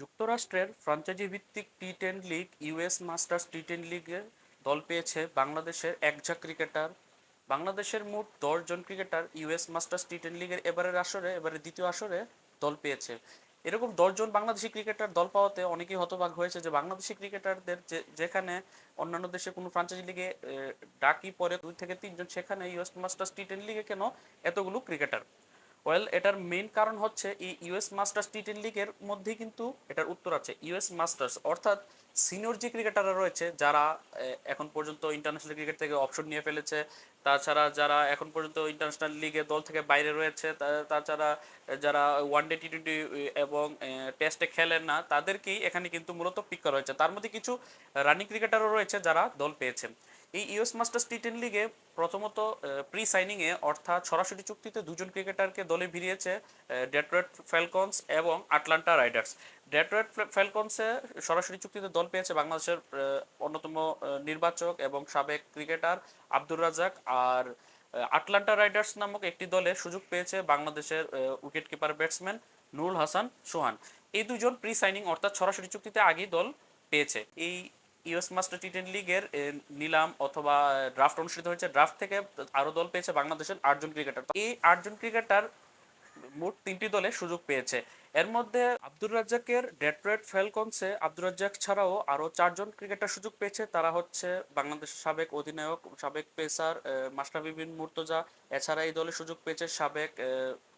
যুক্তরাষ্ট্রের ফ্রাঞ্চাইজি ভিত্তিক T ten league, US masters T ten লিগে দল পেয়েছে বাংলাদেশের একঝাক ক্রিকেটার। বাংলাদেশের মোট দশজন cricketer US masters T ten লিগের এবারের আসরে এবারে দ্বিতীয় আসরে দল পেয়েছে। এরকম দশজন বাংলাদেশি ক্রিকেটার দল পাওয়াতে অনেকেই হতবাক হয়েছে যে বাংলাদেশি ক্রিকেটারদের যেখানে অন্যান্য দেশে কোনো ফ্রাঞ্চাইজি লিগে ডাকি পরে দুই থেকে তিনজন, সেখানে ইউএস মাস্টার্স টি টেন লিগে কেন এতগুলো ক্রিকেটার? ওয়েল এটার মেইন কারণ হচ্ছে এই ইউএস মাস্টার্স টি টেন লিগের মধ্যেই কিন্তু এটার উত্তর আছে। ইউএস মাস্টার্স অর্থাৎ সিনিয়র যে ক্রিকেটাররা রয়েছে, যারা এখন পর্যন্ত ইন্টারন্যাশনাল ক্রিকেট থেকে অপশন নিয়ে ফেলেছে, তাছাড়া যারা এখন পর্যন্ত ইন্টারন্যাশনাল লিগে দল থেকে বাইরে রয়েছে তাছাড়া যারা ওয়ান ডে টি টোয়েন্টি এবং টেস্টে খেলেন না, তাদেরকেই এখানে কিন্তু মূলত পিক করা হয়েছে। তার মধ্যে কিছু রানিং ক্রিকেটারও রয়েছে যারা দল পেয়েছে। এই ইউএস মাস্টার্স টি টেন লিগে প্রথমত প্রি সাইনিংয়ে অর্থাৎ সরাসরি চুক্তিতে দুজন ক্রিকেটারকে দলে ভিড়িয়েছে ডেট্রয়েট ফ্যালকনস এবং আটলান্টা রাইডার্স ডেট্রয়েট ফ্যালকনসে সরাসরি চুক্তিতে দল পেয়েছে বাংলাদেশের অন্যতম নির্বাচক এবং সাবেক ক্রিকেটার আব্দুর রাজাক আর আটলান্টা রাইডার্স নামক একটি দলে সুযোগ পেয়েছে বাংলাদেশের wicket keeper batsman Nurul Hasan Sohan. এই দুজন প্রি সাইনিং অর্থাৎ সরাসরি চুক্তিতে আগেই দল পেয়েছে। এই ইউএস মাস্টার টি টেন লিগের নিলাম অথবা ড্রাফট অনুষ্ঠিত হয়েছে। ড্রাফট থেকে আরও দল পেয়েছে বাংলাদেশের আটজন ক্রিকেটার এই আটজন ক্রিকেটার মোট তিনটি দলে সুযোগ পেয়েছে। এর মধ্যে আব্দুর রাজ্জাকের ডেট্রয়েট ফ্যালকনসে আব্দুর রাজ্জাক ছাড়াও আরও চারজন ক্রিকেটার সুযোগ পেয়েছে। তারা হচ্ছে বাংলাদেশের সাবেক অধিনায়ক, সাবেক পেসার মাস্টাফি বিন মুর্তজা, এছাড়া এই দলে সুযোগ পেয়েছে সাবেক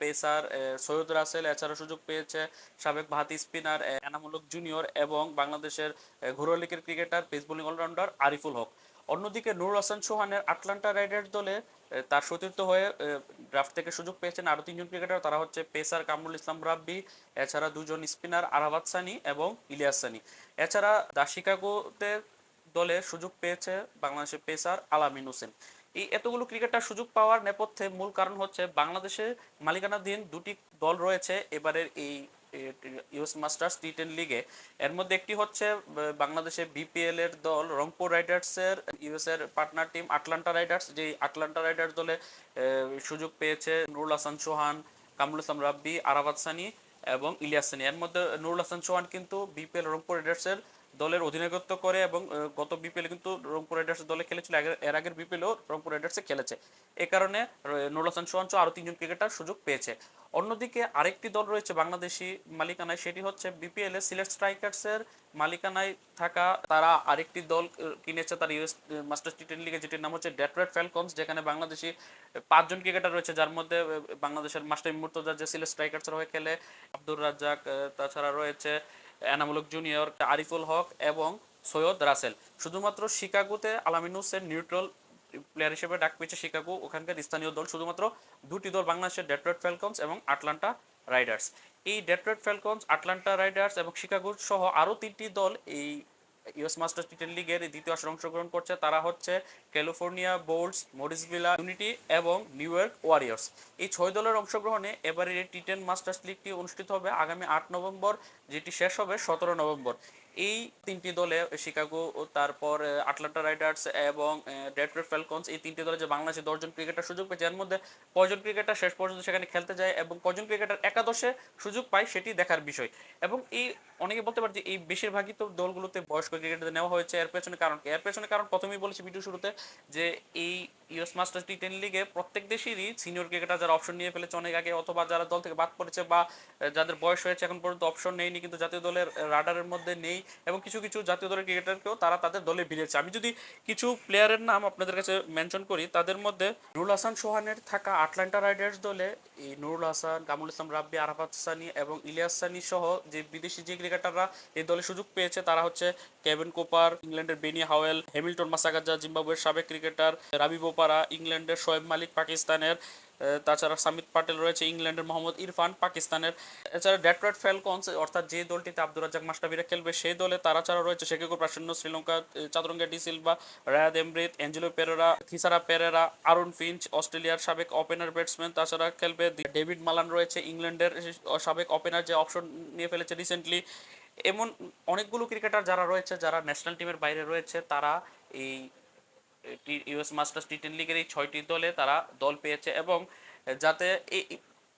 পেসার সৈয়দ রাসেল, এছাড়া সুযোগ পেয়েছে সাবেক ভাতি স্পিনার এনামুলক জুনিয়র এবং বাংলাদেশের ঘরোয়া cricketer, pace bowling all rounder Ariful Haque. অন্যদিকে নুর হাসান সোহানের আটলান্টা রাইডার্স দলে তার সতীর্থ হয়ে ড্রাফট থেকে সুযোগ পেয়েছেন আরও তিনজন ক্রিকেটার, তারা হচ্ছে পেসার কামরুল ইসলাম রাব্বি, এছাড়া দুজন স্পিনার আরাবাত সানি এবং ইলিয়াস সানি। এছাড়া দা শিকাগোতে দলে সুযোগ পেয়েছে বাংলাদেশের পেসার আলামিন হোসেন। এই এতগুলো ক্রিকেটার সুযোগ পাওয়ার নেপথ্যে মূল কারণ হচ্ছে বাংলাদেশে মালিকানাধীন দুটি দল রয়েছে, এবারের এই ইউএস মাস্টার্স টি টেন লিগে এর মধ্যে একটি হচ্ছে আহ, বাংলাদেশের বিপিএল এর দল রংপুর রাইডার্সের ইউএস এর পার্টনার টিম আটলান্টা রাইডার্স যে আটলান্টা রাইডার্স দলে সুযোগ পেয়েছে নুরুল হাসান চৌহান কামরুল ইসলাম রাব্বি আরাবাদ সানি এবং ইলিয়াস সানি। এর মধ্যে নুরুল হাসান চৌহান কিন্তু বিপিএল রংপুর রাইডার্সের দলের অধিনায়কত্ব করে এবং গত বিপিএল রাইডার্স দলে খেলেছিল, এর আগের বিপিএলও রংপুর রাইডার্সে খেলেছে। এ কারণে নুরুল হাসান চৌহান আরও তিনজন ক্রিকেটার সুযোগ পেয়েছে। অন্যদিকে আরেকটি দল রয়েছে বাংলাদেশি মালিকানায়, সেটি হচ্ছে বিপিএল এ সিলেট স্ট্রাইকার্সের মালিকানায় থাকা তারা আরেকটি দল কিনেছে তার ইউএস মাস্টার্স টি টেন লিগে যেটির নাম হচ্ছে ডেট্রয়েট ফ্যালকনস যেখানে বাংলাদেশি পাঁচজন ক্রিকেটার রয়েছে, যার মধ্যে বাংলাদেশের মাস্টার মুর্তজা যে সিলেট স্ট্রাইকার্সের হয়ে খেলে, আব্দুর রাজ্জাক তাছাড়া রয়েছে এনামুলক জুনিয়র, আরিফুল হক এবং সৈয়দ রাসেল। শুধুমাত্র শিকাগোতে আলামিনুসের নিউট্রাল প্লেয়ার হিসেবে ডাক পেয়েছে শিকাগো। ওখানকার স্থানীয় দল শুধুমাত্র দুটি দল, বাংলাদেশের ডেট্রয়েট ফ্যালকনস এবং আটলান্টা রাইডার্স। এই ডেট্রয়েট ফ্যালকনস, আটলান্টা রাইডার্স এবং শিকাগো সহ আরও তিনটি দল এই ইউএস মাস্টার্স টি টেন লিগের দ্বিতীয় আসরে অংশগ্রহণ করছে। তারা হচ্ছে ক্যালিফোর্নিয়া বোল্টস মরিসভিলা ইউনিটি এবং নিউ ইয়র্ক ওয়ারিয়ার্স। এই ছয় দলের অংশগ্রহণে এবারের টি টেন মাস্টার্স লিগটি অনুষ্ঠিত হবে আগামী আট নভেম্বর, যেটি শেষ হবে সতেরো নভেম্বর। এই তিনটি দলে শিকাগো তারপর আটলান্টা রাইডার্স এবং ডেট্রয়েট ফ্যালকনস, এই তিনটি দলে যে বাংলাদেশে দশজন ক্রিকেটার সুযোগ পেয়েছে এর মধ্যে কজন ক্রিকেটার শেষ পর্যন্ত সেখানে খেলতে যায় এবং কজন ক্রিকেটার একাদশে সুযোগ পায়, সেটি দেখার বিষয়। এবং এই অনেকে বলতে পারে যে এই বেশিরভাগই তো দলগুলোতে বয়স্ক ক্রিকেটারদের নেওয়া হয়েছে এর পেছনে কারণ এর পেছনে কারণ প্রথমেই বলেছি ভিডিও শুরুতে যে এই ইউএস মাস্টার্স টি টেন লিগে প্রত্যেক দেশেরই সিনিয়র ক্রিকেটার যারা অপশন নিয়ে ফেলেছে অনেক আগে অথবা যারা দল থেকে বাদ পড়েছে বা যাদের বয়স হয়েছে এখন পর্যন্ত অপশন নেয়নি কিন্তু জাতীয় দলের রাডারের মধ্যে নেই এবং কিছু কিছু জাতীয় দলের ক্রিকেটারকেও তারা তাদের দলে ভিড়েছে আমি যদি কিছু প্লেয়ারের নাম আপনাদের কাছে মেনশন করি, তাদের মধ্যে নুরুল হাসান সোহানের থাকা আটলান্টা রাইডার্স দলে এই নুরুল হাসান কামুল ইসলাম রাব্বি, আরাফাত সানি এবং ইলিয়াস সানি সহ যে বিদেশি যে ক্রিকেটাররা এই দলে সুযোগ পেয়েছে। তারা হচ্ছে কেভিন কোপার ইংল্যান্ডের বেনি হাওয়েল হ্যামিল্টন মাসাগাজা জিম্বাবুয়ের সাবেক ক্রিকেটার রাবি বোপারা ইংল্যান্ডের শোয়েব মালিক পাকিস্তানের তাছাড়া সামিত পাটেল রয়েছে ইংল্যান্ডের মোহাম্মদ ইরফান, পাকিস্তানের। এছাড়া ডেট্রয়েট ফ্যালকনস অর্থাৎ যে দলটিতে আব্দুর রাজ্জাক মাস্টাবিরা খেলবে, সেই দলে তারা ছাড়া রয়েছে Seekkuge Prasanna, Sri Lanka Chaturanga de Silva Rayad Emrit Angelo Perera, Thisara Perera, Aaron Finch, অস্ট্রেলিয়ার সাবেক ওপেনার ব্যাটসম্যান, তাছাড়া খেলবে ডেভিড মালান রয়েছে ইংল্যান্ডের সাবেক ওপেনার যে অপশন নিয়ে ফেলেছে রিসেন্টলি এমন অনেকগুলো ক্রিকেটার যারা রয়েছে, যারা ন্যাশনাল টিমের বাইরে রয়েছে, তারা এই ইউএস মাস্টার্স টি টেন লিগের এই ছয়টি দলে তারা দল পেয়েছে এবং যাতে এই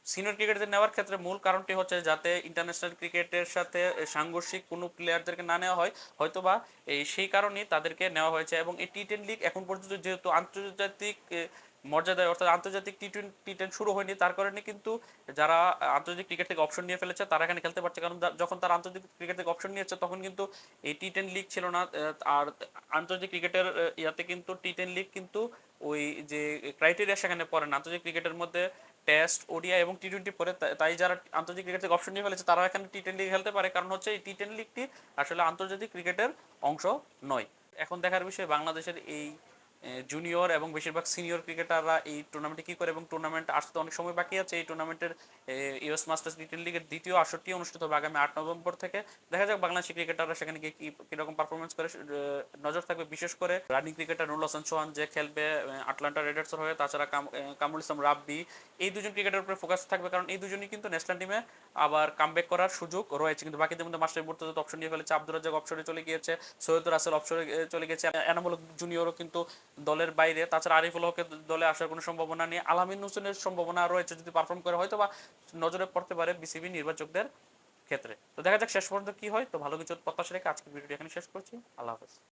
সিনিয়র ক্রিকেটদের নেওয়ার ক্ষেত্রে মূল কারণটি হচ্ছে যাতে ইন্টারন্যাশনাল ক্রিকেটের সাথে সাংঘর্ষিক কোনো প্লেয়ারদেরকে না নেওয়া হয়, হয়তোবা এই সেই কারণেই তাদেরকে নেওয়া হয়েছে এবং এই টি টেন লিগ এখন পর্যন্ত যেহেতু আন্তর্জাতিক মর্যাদায়, অর্থাৎ আন্তর্জাতিক টি টি টেন শুরু হয়নি, তার কারণে কিন্তু যারা আন্তর্জাতিক ক্রিকেট থেকে অপশন নিয়ে ফেলেছে, তারা এখানে খেলতে পারছে। কারণ যখন তারা আন্তর্জাতিক ক্রিকেট থেকে অপশন নিয়েছে, তখন কিন্তু এই টি টেন লিগ ছিল না আর আন্তর্জাতিক ক্রিকেটের ইয়াতে কিন্তু টি টেন লিগ কিন্তু ওই যে ক্রাইটেরিয়া সেখানে পড়ে না। আন্তর্জাতিক ক্রিকেটের মধ্যে টেস্ট ওডিয়া এবং টি টোয়েন্টি পরে তাই যারা আন্তর্জাতিক ক্রিকেট থেকে অপশন নিয়ে ফেলেছে তারা এখানে টি টেন লিগ খেলতে পারে। কারণ হচ্ছে এই টি টেন লিগটি আসলে আন্তর্জাতিক ক্রিকেটের অংশ নয়। এখন দেখার বিষয় বাংলাদেশের এই জুনিয়র এবং বেশিরভাগ সিনিয়র ক্রিকেটাররা এই টুর্নামেন্টে কি করে এবং টুর্নামেন্ট আসতে অনেক সময় বাকি আছে। এই টুর্নামেন্টের ইউএস মাস্টার্স টি লিগের দ্বিতীয় আসরটি অনুষ্ঠিত হবে আগামী আট নভেম্বর থেকে। দেখা যাক বাংলাদেশি ক্রিকেটাররা সেখানে গিয়ে কি, কীরকম পারফরমেন্স করে নজর থাকবে। বিশেষ করে রানিং ক্রিকেটার নুরুল হাসান সোহান যে খেলবে আটলান্টা রেডার্সের হয়ে, তাছাড়া কাম- কামরুল ইসলাম রাব্বি, এই দুজন ক্রিকেটার উপরে ফোকাস থাকবে। কারণ এই দুজনই কিন্তু ন্যাশনাল টিমে আবার কামব্যাক করার সুযোগ রয়েছে। কিন্তু বাকিদের মধ্যে মাস্টার মুর্তজা অপশন নিয়ে ফেলেছে, আব্দুর রাজ্জাক অপশনে চলে গিয়েছে, সৈয়দ রাসেল অপশনে চলে গেছে। এনামুল জুনিয়রও কিন্তু দলের বাইরে, তাছাড়া আরিফুল হকের দলে আসার কোনো সম্ভাবনা নেই। আলামিন হোসেনের সম্ভাবনা রয়েছে যদি পারফর্ম করে হয়তো বা নজরে পড়তে পারে বিসিবি নির্বাচকদের ক্ষেত্রে। তো দেখা যাক শেষ পর্যন্ত কি হয়। তো ভালো কিছু প্রত্যাশা রেখে আজকের ভিডিওটি এখানে শেষ করছি। আল্লাহ হাফেজ।